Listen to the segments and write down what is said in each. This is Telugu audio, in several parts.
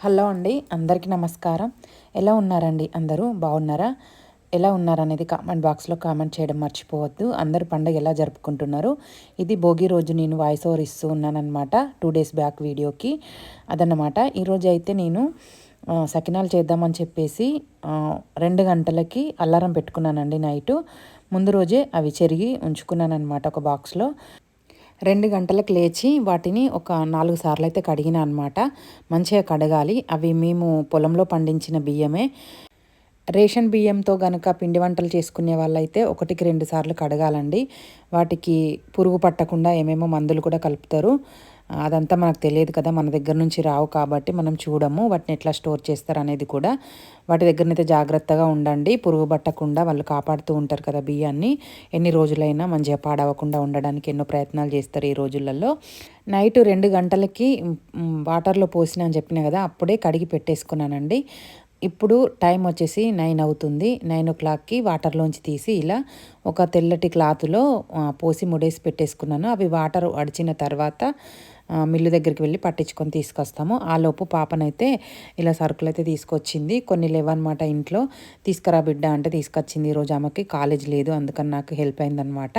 హలో అండి అందరికీ నమస్కారం. ఎలా ఉన్నారండి? అందరూ బాగున్నారా? ఎలా ఉన్నారనేది కామెంట్ బాక్స్లో కామెంట్ చేయడం మర్చిపోవద్దు. అందరు పండుగ ఎలా జరుపుకుంటున్నారు? ఇది భోగి రోజు నేను వాయిస్ ఓవర్ ఇస్తూ ఉన్నానమాట టూ డేస్ బ్యాక్ వీడియోకి. అదన్నమాట ఈరోజు అయితే నేను సకినాలు చేద్దామని చెప్పేసి రెండు గంటలకి అల్లారం పెట్టుకున్నానండి నైటు. ముందు రోజే అవి చెరిగి ఉంచుకున్నాను అనమాట ఒక బాక్స్లో. రెండు గంటలకు లేచి వాటిని ఒక నాలుగు సార్లు అయితే కడిగిన అనమాట మంచిగా కడగాలి. అవి మేము పొలంలో పండించిన బియ్యమే. రేషన్ బియ్యంతో గనక పిండి వంటలు చేసుకునే వాళ్ళైతే ఒకటికి రెండు సార్లు కడగాలండి. వాటికి పురుగు పట్టకుండా ఏమేమో మందులు కూడా కలుపుతారు. అదంతా మనకు తెలియదు కదా మన దగ్గర నుంచి రావు కాబట్టి మనం చూడము వాటిని ఎట్లా స్టోర్ చేస్తారు అనేది కూడా. వాటి దగ్గరనైతే జాగ్రత్తగా ఉండండి. పురుగు పట్టకుండా వాళ్ళు కాపాడుతూ ఉంటారు కదా బియ్యాన్ని. ఎన్ని రోజులైనా మంచిగా పాడవకుండా ఉండడానికి ఎన్నో ప్రయత్నాలు చేస్తారు ఈ రోజులలో. నైట్ రెండు గంటలకి వాటర్లో పోసిన అని చెప్పిన కదా అప్పుడే కడిగి పెట్టేసుకున్నానండి. ఇప్పుడు టైం వచ్చేసి నైన్ అవుతుంది. నైన్ ఓ క్లాక్కి వాటర్లోంచి తీసి ఇలా ఒక తెల్లటి క్లాత్లో పోసి ముడేసి పెట్టేసుకున్నాను. అవి వాటర్ అడిచిన తర్వాత మిల్లు దగ్గరికి వెళ్ళి పట్టించుకొని తీసుకొస్తాము. ఆ లోపు పాపనైతే ఇలా సరుకులు అయితే తీసుకొచ్చింది. కొన్ని లేవన్నమాట ఇంట్లో. తీసుకురా బిడ్డ అంటే తీసుకొచ్చింది. ఈరోజు ఆమెకి కాలేజ్ లేదు. అందుకని నాకు హెల్ప్ అయిందనమాట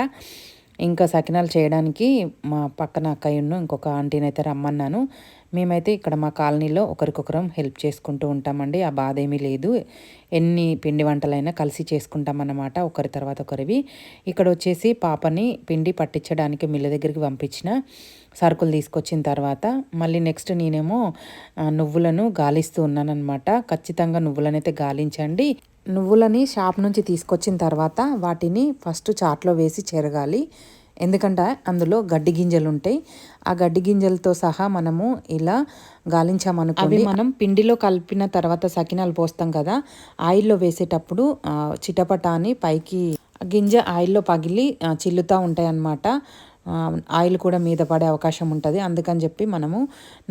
ఇంకా సకినాలు చేయడానికి మా పక్కన అక్కయ్యను ఇంకొక ఆంటీని అయితే రమ్మన్నాను. మేమైతే ఇక్కడ మా కాలనీలో ఒకరికొకరం హెల్ప్ చేసుకుంటూ ఉంటామండి. ఆ బాధ ఏమీ లేదు. ఎన్ని పిండి వంటలైనా కలిసి చేసుకుంటామన్నమాట ఒకరి తర్వాత ఒకరివి. ఇక్కడ వచ్చేసి పాపని పిండి పట్టించడానికి మిల్ల దగ్గరికి పంపించిన. సరుకులు తీసుకొచ్చిన తర్వాత మళ్ళీ నెక్స్ట్ నేనేమో నువ్వులను గాలిస్తూ ఉన్నానమాట ఖచ్చితంగా నువ్వులనైతే గాలించండి. నువ్వులని షాప్ నుంచి తీసుకొచ్చిన తర్వాత వాటిని ఫస్ట్ చాట్లో వేసి చెరగాలి. ఎందుకంటే అందులో గడ్డి గింజలు ఉంటాయి ఆ గడ్డి గింజలతో సహా మనము ఇలా గాలించామనుకోండి. మనం పిండిలో కలిపిన తర్వాత సకినాలు పోస్తాం కదా ఆయిల్లో వేసేటప్పుడు చిటపట అని పైకి గింజ ఆయిల్లో పగిలి చిల్లుతూ ఉంటాయి అన్నమాట ఆయిల్ కూడా మీద పడే అవకాశం ఉంటుంది. అందుకని చెప్పి మనము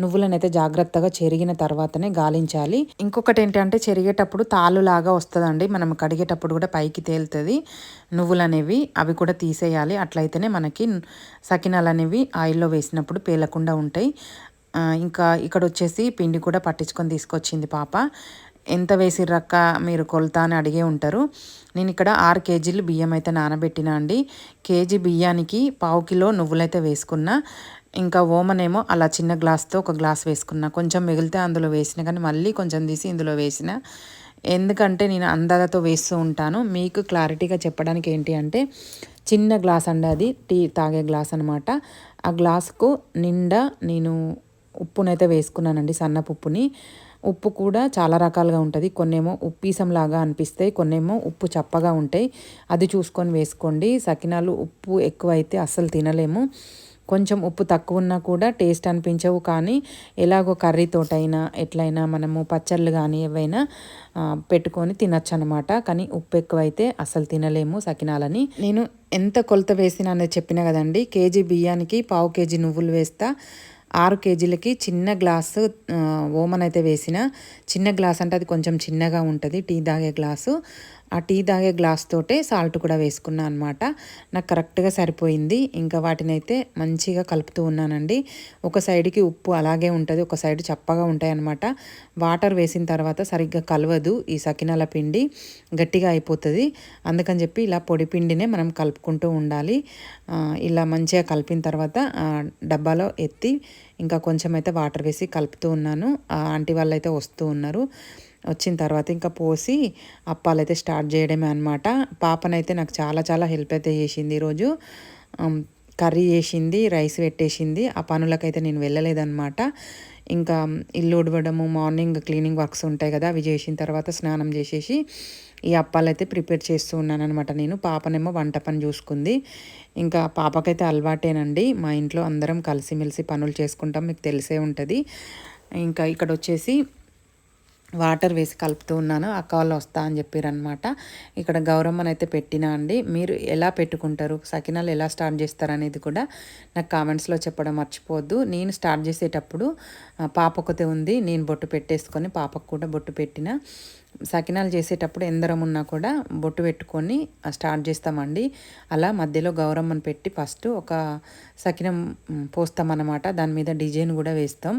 నువ్వులను అయితే జాగ్రత్తగా చెరిగిన తర్వాతనే గాలించాలి. ఇంకొకటి ఏంటంటే చెరిగేటప్పుడు తాలులాగా వస్తుందండి. మనం కడిగేటప్పుడు కూడా పైకి తేలుతుంది. నువ్వులు అనేవి అవి కూడా తీసేయాలి. అట్లయితేనే మనకి సకినాలు అనేవి ఆయిల్లో వేసినప్పుడు పేలకుండా ఉంటాయి. ఇంకా ఇక్కడ వచ్చేసి పిండి కూడా పట్టించుకొని తీసుకొచ్చింది పాప. ఎంత వేసిర్రక్క మీరు కొలత అని అడిగే ఉంటారు. నేను ఇక్కడ ఆరు కేజీలు బియ్యం అయితే నానబెట్టినా అండి. కేజీ బియ్యానికి పావు కిలో నువ్వులైతే వేసుకున్నా. ఇంకా ఓమనేమో అలా చిన్న గ్లాస్తో ఒక గ్లాస్ వేసుకున్నా. కొంచెం మిగిలితే అందులో వేసిన కానీ మళ్ళీ కొంచెం తీసి ఇందులో వేసిన. ఎందుకంటే నేను అందాలతో వేస్తూ ఉంటాను. మీకు క్లారిటీగా చెప్పడానికి ఏంటి అంటే చిన్న గ్లాస్ అండి అది. టీ తాగే గ్లాస్ అనమాట ఆ గ్లాస్కు నిండా నేను ఉప్పునైతే వేసుకున్నానండి సన్నపు ఉప్పుని ఉప్పు కూడా చాలా రకాలుగా ఉంటుంది. కొన్నేమో ఉప్పీసంలాగా అనిపిస్తాయి కొన్నేమో ఉప్పు చప్పగా ఉంటాయి. అది చూసుకొని వేసుకోండి. సకినాలు ఉప్పు ఎక్కువ అయితే అస్సలు తినలేము. కొంచెం ఉప్పు తక్కువ ఉన్నా కూడా టేస్ట్ అనిపించవు కానీ ఎలాగో కర్రీతోటైనా ఎట్లయినా మనము పచ్చళ్ళు కానీ ఏవైనా పెట్టుకొని తినచ్చు అనమాట కానీ ఉప్పు ఎక్కువైతే అసలు తినలేము సకినాలని. నేను ఎంత కొలత వేసినా అనేది చెప్పిన కదండి కేజీ బియ్యానికి పావు కేజీ నువ్వులు వేస్తా. ఆరు కేజీలకి చిన్న గ్లాసు ఓమన్ అయితే వేసిన చిన్న గ్లాస్ అంటే అది కొంచెం చిన్నగా ఉంటుంది టీ తాగే గ్లాసు. ఆ టీ తాగే గ్లాస్ తోటే సాల్ట్ కూడా వేసుకున్నాను అనమాట నాకు కరెక్ట్గా సరిపోయింది. ఇంకా వాటిని అయితే మంచిగా కలుపుతూ ఉన్నానండి. ఒక సైడ్కి ఉప్పు అలాగే ఉంటుంది ఒక సైడ్ చప్పగా ఉంటాయన్నమాట వాటర్ వేసిన తర్వాత సరిగ్గా కలవదు ఈ సకినాల పిండి గట్టిగా అయిపోతుంది. అందుకని చెప్పి ఇలా పొడి పిండినే మనం కలుపుకుంటూ ఉండాలి. ఇలా మంచిగా కలిపిన తర్వాత డబ్బాలో ఎత్తి ఇంకా కొంచెం అయితే వాటర్ వేసి కలుపుతూ ఉన్నాను. ఆంటీ వాళ్ళు అయితే వస్తూ ఉన్నారు. వచ్చిన తర్వాత ఇంకా పోసి అప్పాలు అయితే స్టార్ట్ చేయడమే అనమాట పాపనైతే నాకు చాలా చాలా హెల్ప్ అయితే చేసింది ఈరోజు కర్రీ చేసింది రైస్ పెట్టేసింది. ఆ పనులకైతే నేను వెళ్ళలేదన్నమాట. ఇంకా ఇల్లు ఉడవడము మార్నింగ్ క్లీనింగ్ వర్క్స్ ఉంటాయి కదా అవి చేసిన తర్వాత స్నానం చేసేసి ఈ అప్పాలు అయితే ప్రిపేర్ చేస్తూ ఉన్నాను అనమాట నేను. పాపనేమో వంట పని చూసుకుంది. ఇంకా పాపకైతే అలవాటేనండి. మా ఇంట్లో అందరం కలిసిమెలిసి పనులు చేసుకుంటాం మీకు తెలిసే ఉంటుంది. ఇంకా ఇక్కడ వచ్చేసి వాటర్ వేసి కలుపుతూ ఉన్నాను. అక్క వాళ్ళు వస్తా అని చెప్పారనమాట ఇక్కడ గౌరమ్మని అయితే పెట్టినా అండి. మీరు ఎలా పెట్టుకుంటారు? సకినాలు ఎలా స్టార్ట్ చేస్తారు అనేది కూడా నాకు కామెంట్స్లో చెప్పడం మర్చిపోవద్దు. నేను స్టార్ట్ చేసేటప్పుడు పాప ఒకతే ఉంది. నేను బొట్టు పెట్టేసుకొని పాపకు కూడా బొట్టు పెట్టిన. సకినాలు చేసేటప్పుడు ఎందరం ఉన్నా కూడా బొట్టు పెట్టుకొని స్టార్ట్ చేస్తామండి. అలా మధ్యలో గౌరమ్మని పెట్టి ఫస్ట్ ఒక సకినం పోస్తామన్నమాట. దాని మీద డిజైన్ కూడా వేస్తాం.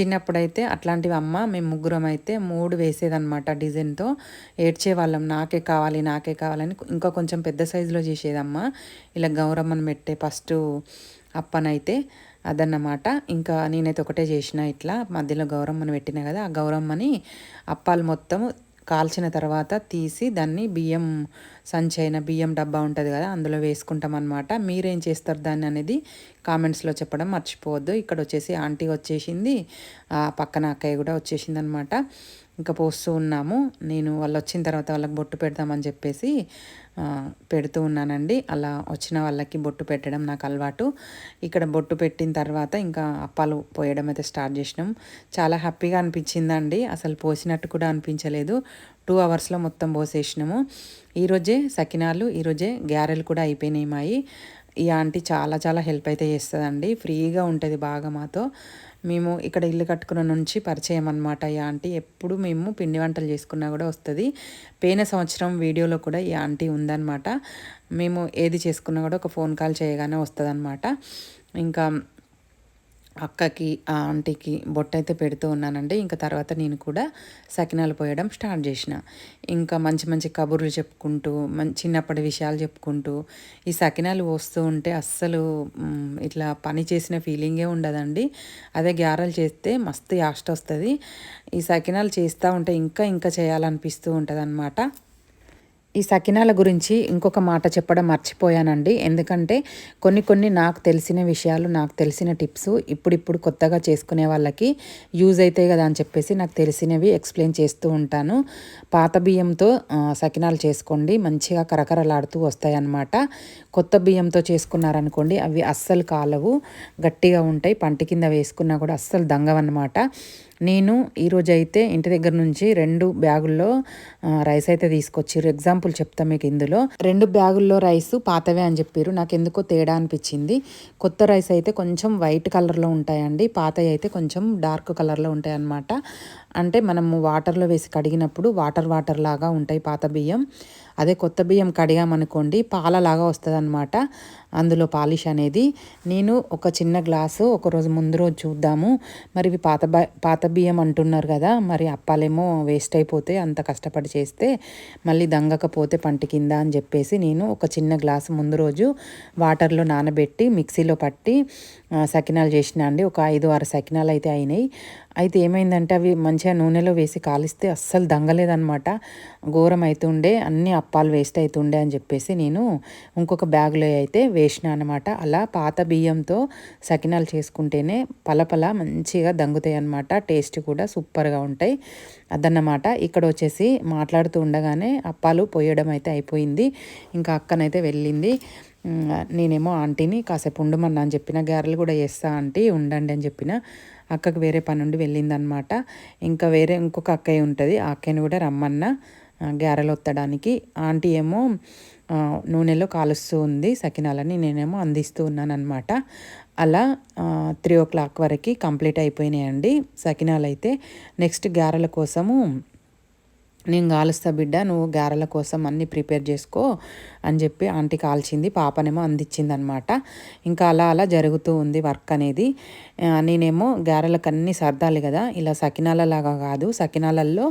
చిన్నప్పుడైతే అట్లాంటివి అమ్మ మేము ముగ్గురం అయితే మూడు వేసేదన్నమాట డిజైన్తో. ఏడ్చే వాళ్ళం నాకే కావాలి నాకే కావాలని ఇంకా కొంచెం పెద్ద సైజులో చేసేదమ్మ. ఇలా గౌరమ్మను పెట్టే ఫస్ట్ అప్పనైతే అదన్నమాట. ఇంకా నేనైతే ఒకటే చేసిన ఇట్లా. మధ్యలో గౌరమ్మని పెట్టిన కదా ఆ గౌరమ్మని అప్పాలు మొత్తం కాల్చిన తర్వాత తీసి దాన్ని బియ్యం సంచైన బియ్యం డబ్బా ఉంటుంది కదా అందులో వేసుకుంటాం అనమాట మీరేం చేస్తారు దాన్ని అనేది కామెంట్స్లో చెప్పడం మర్చిపోవద్దు. ఇక్కడ వచ్చేసి ఆంటీ వచ్చేసింది పక్కన అక్కయ్య కూడా వచ్చేసింది అనమాట ఇంకా పోస్తూ ఉన్నాము. నేను వాళ్ళు వచ్చిన తర్వాత వాళ్ళకి బొట్టు పెడదామని చెప్పేసి పెడుతూ ఉన్నానండి. అలా వచ్చిన వాళ్ళకి బొట్టు పెట్టడం నాకు అలవాటు. ఇక్కడ బొట్టు పెట్టిన తర్వాత ఇంకా అప్పాలు పోయడం అయితే స్టార్ట్ చేసినాం. చాలా హ్యాపీగా అనిపించిందండి. అసలు పోసినట్టు కూడా అనిపించలేదు. టూ అవర్స్లో మొత్తం పోసేసినాము. ఈరోజే సకినాలు ఈరోజే గ్యారెలు కూడా అయిపోయినాయి మాయి. ఈ ఆంటీ చాలా చాలా హెల్ప్ అయితే చేస్తుందండి. ఫ్రీగా ఉంటుంది బాగా మాతో. మేము ఇక్కడ ఇల్లు కట్టుకున్న నుంచి పరిచయం అనమాట ఈ ఆంటీ ఎప్పుడు మేము పిండి వంటలు చేసుకున్నా కూడా వస్తుంది. పోయిన సంవత్సరం వీడియోలో కూడా ఈ ఆంటీ ఉందన్నమాట. మేము ఏది చేసుకున్నా కూడా ఒక ఫోన్ కాల్ చేయగానే వస్తుంది ఇంకా అక్కకి ఆ ఆంటీకి బొట్టయితే పెడుతూ ఉన్నానండి. ఇంకా తర్వాత నేను కూడా సకినాలు పోయడం స్టార్ట్ చేసిన. ఇంకా మంచి మంచి కబుర్లు చెప్పుకుంటూ మంచి చిన్నప్పటి విషయాలు చెప్పుకుంటూ ఈ సకినాలు పోస్తూ ఉంటే అస్సలు ఇట్లా పని చేసిన ఫీలింగే ఉండదండి. అదే గ్యారలు చేస్తే మస్తు యాస్ట్ వస్తుంది. ఈ సకినాలు చేస్తూ ఉంటే ఇంకా ఇంకా చేయాలనిపిస్తూ ఉంటుంది అన్నమాట ఈ సకినాల గురించి ఇంకొక మాట చెప్పడం మర్చిపోయానండి. ఎందుకంటే కొన్ని కొన్ని నాకు తెలిసిన విషయాలు నాకు తెలిసిన టిప్స్ ఇప్పుడిప్పుడు కొత్తగా చేసుకునే వాళ్ళకి యూజ్ అవుతాయి కదా అని చెప్పేసి నాకు తెలిసినవి ఎక్స్ప్లెయిన్ చేస్తూ ఉంటాను. పాత బియ్యంతో సకినాలు చేసుకోండి. మంచిగా కరకరలాడుతూ వస్తాయి అన్నమాట కొత్త బియ్యంతో చేసుకున్నారనుకోండి అవి అస్సలు కాలవు. గట్టిగా ఉంటాయి. పంట కింద వేసుకున్నా కూడా అస్సలు దంగవన్నమాట. నేను ఈరోజు అయితే ఇంటి దగ్గర నుంచి రెండు బ్యాగుల్లో రైస్ అయితే తీసుకొచ్చారు ఎగ్జాంపుల్ చెప్తా మీకు ఇందులో. రెండు బ్యాగుల్లో రైస్ పాతవే అని చెప్పారు నాకు ఎందుకో తేడా అనిపించింది. కొత్త రైస్ అయితే కొంచెం వైట్ కలర్లో ఉంటాయండి. పాతవి అయితే కొంచెం డార్క్ కలర్లో ఉంటాయి అన్నమాట అంటే మనము వాటర్లో వేసి కడిగినప్పుడు వాటర్ వాటర్ లాగా ఉంటాయి పాత బియ్యం. అదే కొత్త బియ్యం కడిగామనుకోండి పాలలాగా వస్తుంది అనమాట అందులో పాలిష్ అనేది నేను ఒక చిన్న గ్లాసు ఒకరోజు ముందు రోజు చూద్దాము. మరి ఇవి పాత పాత బియ్యం అంటున్నారు కదా మరి అప్పాలేమో వేస్ట్ అయిపోతే అంత కష్టపడి చేస్తే మళ్ళీ దంగకపోతే పంట కింద అని చెప్పేసి నేను ఒక చిన్న గ్లాసు ముందు రోజు వాటర్లో నానబెట్టి మిక్సీలో పట్టి సకినాలు చేసిన అండి. ఒక ఐదు ఆరు సకినాలు అయితే అయినాయి. అయితే ఏమైందంటే అవి మంచిగా నూనెలో వేసి కాలిస్తే అస్సలు దంగలేదనమాట ఘోరం అవుతుండే అన్ని అప్పాలు వేస్ట్ అవుతుండే అని చెప్పేసి నేను ఇంకొక బ్యాగ్లో అయితే వేసిన అనమాట అలా పాత బియ్యంతో సకినాలు చేసుకుంటేనే పలపల మంచిగా దంగుతాయి అనమాట టేస్ట్ కూడా సూపర్గా ఉంటాయి. అదన్నమాట. ఇక్కడ వచ్చేసి మాట్లాడుతూ ఉండగానే అప్పాలు పోయడం అయితే అయిపోయింది. ఇంకా అక్కనైతే వెళ్ళింది. నేనేమో ఆంటీని కాసేపు ఉండమన్నా అని చెప్పిన గారెలు కూడా వేస్తా ఆంటీ ఉండండి అని చెప్పిన అక్కకు వేరే పని నుండి వెళ్ళిందనమాట ఇంకా వేరే ఇంకొక అక్కయ్య ఉంటుంది ఆ అక్కయ్యని కూడా రమ్మన్నా గారెలు ఒత్తడానికి. ఆంటీ ఏమో నూనెలో కాలుస్తూ ఉంది. సకినాలని నేనేమో అందిస్తూ ఉన్నాను అనమాట అలా త్రీ ఓ క్లాక్ వరకు కంప్లీట్ అయిపోయినాయండి. సకినాలు అయితే నెక్స్ట్ గారెల కోసము నేను కాలుస్తా బిడ్డ నువ్వు గారెల కోసం అన్నీ ప్రిపేర్ చేసుకో అని చెప్పి ఆంటీ కాల్చింది. పాపనేమో అందించింది అనమాట ఇంకా అలా అలా జరుగుతూ ఉంది వర్క్ అనేది. నేనేమో గారెలకు అన్నీ సర్దాలి కదా. ఇలా సకినాలలాగా కాదు. సకినాలల్లో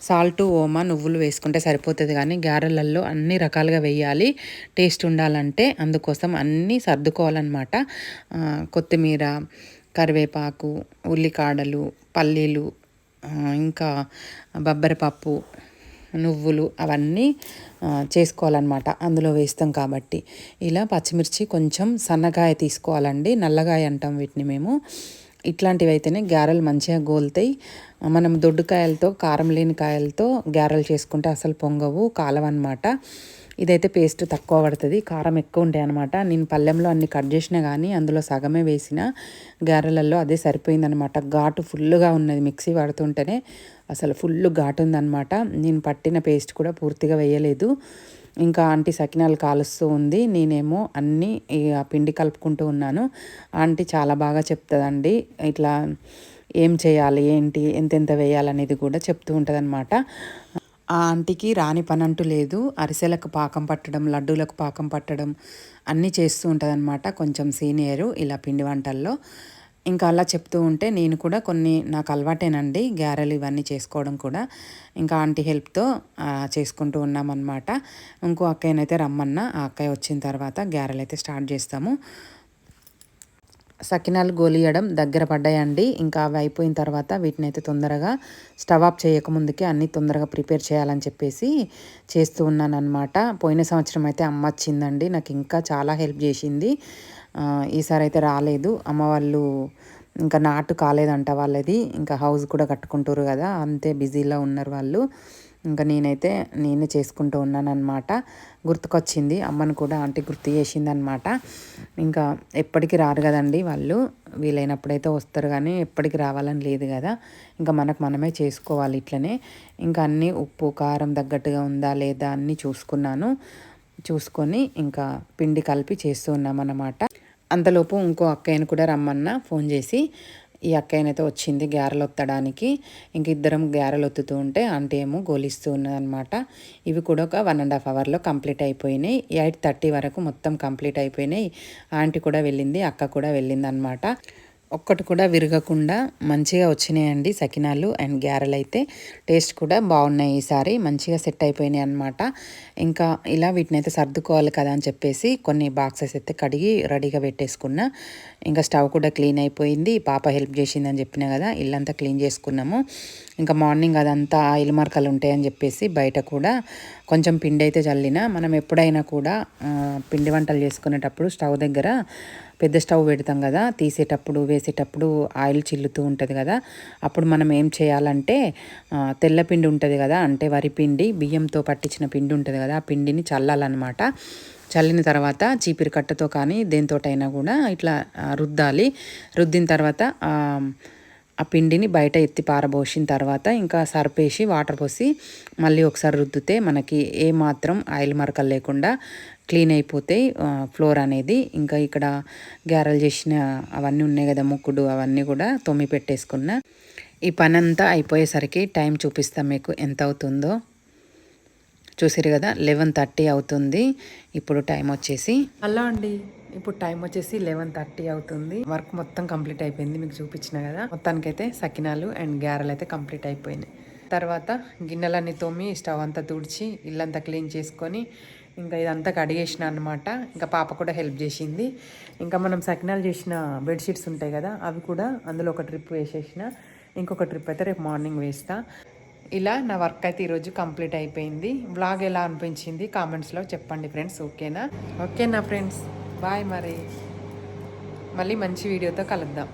సాల్ట్ ఓమా నువ్వులు వేసుకుంటే సరిపోతుంది కానీ గారెలల్లో అన్ని రకాలుగా వేయాలి. టేస్ట్ ఉండాలంటే అందుకోసం అన్నీ సర్దుకోవాలన్నమాట. కొత్తిమీర కరివేపాకు ఉల్లికాడలు పల్లీలు ఇంకా బబ్బరిపప్పు నువ్వులు అవన్నీ చేసుకోవాలన్నమాట. అందులో వేస్తాం కాబట్టి. ఇలా పచ్చిమిర్చి కొంచెం సన్నగాయ తీసుకోవాలండి. నల్లగాయ అంటాం వీటిని మేము. ఇట్లాంటివి అయితేనే గారెలు మంచిగా గోలుతాయి. మనం దొడ్డుకాయలతో కారం లేని కాయలతో గారెలు చేసుకుంటే అసలు పొంగవు కాలవన్నమాట ఇదైతే పేస్ట్ తక్కువ పడుతుంది. కారం ఎక్కువ ఉంటాయి అనమాట నేను పల్లెంలో అన్ని కట్ చేసినా కానీ అందులో సగమే వేసిన గారెలలో అదే సరిపోయిందనమాట ఘాటు ఫుల్గా ఉన్నది మిక్సీ పడుతుంటేనే అసలు ఫుల్ ఘాటు ఉందనమాట నేను పట్టిన పేస్ట్ కూడా పూర్తిగా వేయలేదు. ఇంకా ఆంటీ సకినాలు కాలుస్తూ ఉంది. నేనేమో అన్నీ ఆ పిండి కలుపుకుంటూ ఉన్నాను. ఆంటీ చాలా బాగా చెప్తుందండి. ఇట్లా ఏం చేయాలి ఏంటి ఎంతెంత వేయాలనేది కూడా చెప్తూ ఉంటుంది అనమాట ఆ ఆంటీకి రాని పని అంటూ లేదు. అరిసెలకు పాకం పట్టడం లడ్డూలకు పాకం పట్టడం అన్నీ చేస్తూ ఉంటుందన్నమాట కొంచెం సీనియరు ఇలా పిండి వంటల్లో. ఇంకా అలా చెప్తూ ఉంటే నేను కూడా కొన్ని నాకు అలవాటేనండి గ్యారెలు ఇవన్నీ చేసుకోవడం కూడా. ఇంకా ఆంటీ హెల్ప్తో చేసుకుంటూ ఉన్నామన్నమాట. ఇంకో అక్కయ్యనైతే రమ్మన్నా ఆ అక్కయ్య వచ్చిన తర్వాత గ్యారెలు అయితే స్టార్ట్ చేస్తాము. సకినాలు గోలియడం దగ్గర పడ్డాయండి. ఇంకా అవి అయిపోయిన తర్వాత వీటిని అయితే తొందరగా స్టవ్ ఆఫ్ చేయకముందుకే అన్నీ తొందరగా ప్రిపేర్ చేయాలని చెప్పేసి చేస్తూ ఉన్నాను అనమాట పోయిన సంవత్సరం అయితే అమ్మ వచ్చిందండి. నాకు ఇంకా చాలా హెల్ప్ చేసింది. ఈసారి అయితే రాలేదు. అమ్మ వాళ్ళు ఇంకా నాటు కాలేదంట వాళ్ళది. ఇంకా హౌస్ కూడా కట్టుకుంటారు కదా. అంతే బిజీలో ఉన్నారు వాళ్ళు. ఇంకా నేనైతే నేనే చేసుకుంటూ ఉన్నాను గుర్తుకొచ్చింది. అమ్మను కూడా ఆంటీ గుర్తు చేసింది అనమాట ఇంకా ఎప్పటికీ రారు కదండి వాళ్ళు. వీలైనప్పుడైతే వస్తారు కానీ ఎప్పటికి రావాలని లేదు కదా. ఇంకా మనకు మనమే చేసుకోవాలి ఇట్లనే. ఇంకా అన్నీ ఉప్పు కారం తగ్గట్టుగా ఉందా లేదా అన్నీ చూసుకున్నాను. చూసుకొని ఇంకా పిండి కలిపి చేస్తూ ఉన్నామన్నమాట. అంతలోపు ఇంకో అక్కయ్యను కూడా రమ్మన్నా ఫోన్ చేసి ఈ అక్కయ్యనైతే వచ్చింది గారెలు ఒత్తడానికి. ఇంక ఇద్దరం గ్యారెలు ఒత్తుతూ ఉంటే ఆంటీ ఏమో గోలిస్తూ ఉన్నదనమాట ఇవి కూడా ఒక వన్ అండ్ హాఫ్ అవర్లో కంప్లీట్ అయిపోయినాయి. ఎయిట్ థర్టీ వరకు మొత్తం కంప్లీట్ అయిపోయినాయి. ఆంటీ కూడా వెళ్ళింది అక్క కూడా వెళ్ళింది అనమాట ఒక్కటి కూడా విరగకుండా మంచిగా వచ్చినాయండి సకినాలు అండ్ గ్యారెలు అయితే. టేస్ట్ కూడా బాగున్నాయి ఈసారి మంచిగా సెట్ అయిపోయినాయి అనమాట ఇంకా ఇలా వీటిని అయితే సర్దుకోవాలి కదా అని చెప్పేసి కొన్ని బాక్సెస్ అయితే కడిగి రెడీగా పెట్టేసుకున్నా. ఇంకా స్టవ్ కూడా క్లీన్ అయిపోయింది పాప హెల్ప్ చేసిందని చెప్పిన కదా ఇల్లంతా క్లీన్ చేసుకున్నాము. ఇంకా మార్నింగ్ అదంతా ఆయిల్ మరకలు ఉంటాయని చెప్పేసి బయట కూడా కొంచెం పిండి అయితే చల్లిన మనం ఎప్పుడైనా కూడా పిండి వంటలు చేసుకునేటప్పుడు స్టవ్ దగ్గర పెద్ద స్టవ్ పెడతాం కదా తీసేటప్పుడు వేసేటప్పుడు ఆయిల్ చిల్లుతూ ఉంటుంది కదా. అప్పుడు మనం ఏం చేయాలంటే తెల్లపిండి తెల్ల పిండి ఉంటుంది కదా అంటే వరి పిండి బియ్యంతో పట్టించిన పిండి ఉంటుంది కదా ఆ పిండిని చల్లాలన్నమాట. చల్లిన తర్వాత చీపిరి కట్టతో కానీ దేనితోటైనా కూడా ఇట్లా రుద్దాలి. రుద్దిన తర్వాత ఆ, ఆ పిండిని బయట ఎత్తి పారబోసిన తర్వాత ఇంకా సర్పేసి వాటర్ పోసి మళ్ళీ ఒకసారి రుద్దితే మనకి ఏ మాత్రం ఆయిల్ మరకలు లేకుండా క్లీన్ అయిపోతాయి ఫ్లోర్ అనేది ఇంకా ఇక్కడ గ్యారెలు చేసిన అవన్నీ ఉన్నాయి కదా ముక్కుడు అవన్నీ కూడా తొమ్మి పెట్టేసుకున్నా. ఈ పని అంతా అయిపోయేసరికి టైం చూపిస్తాం మీకు ఎంత అవుతుందో. చూసారు కదా లెవెన్ థర్టీ అవుతుంది. ఇప్పుడు టైం వచ్చేసి హలో అండి. ఇప్పుడు టైం వచ్చేసి లెవెన్ థర్టీ అవుతుంది. వర్క్ మొత్తం కంప్లీట్ అయిపోయింది మీకు చూపించిన కదా. మొత్తానికైతే సకినాలు అండ్ గ్యారెలు అయితే కంప్లీట్ అయిపోయినాయి. తర్వాత గిన్నెలన్నీ తోమి స్టవ్ అంతా తుడిచి ఇల్లంతా క్లీన్ చేసుకొని ఇంకా ఇదంతా కడిగేసిన అనమాట ఇంకా పాప కూడా హెల్ప్ చేసింది. ఇంకా మనం సకినాలు చేసిన బెడ్షీట్స్ ఉంటాయి కదా అవి కూడా అందులో ఒక ట్రిప్ వేసేసిన. ఇంకొక ట్రిప్ అయితే రేపు మార్నింగ్ వేస్తా. ఇలా నా వర్క్ అయితే ఈరోజు కంప్లీట్ అయిపోయింది. బ్లాగ్ ఎలా అనిపించింది కామెంట్స్లో చెప్పండి ఫ్రెండ్స్ ఓకేనా? ఓకేనా ఫ్రెండ్స్? బాయ్ మరి. మళ్ళీ మంచి వీడియోతో కలుద్దాం.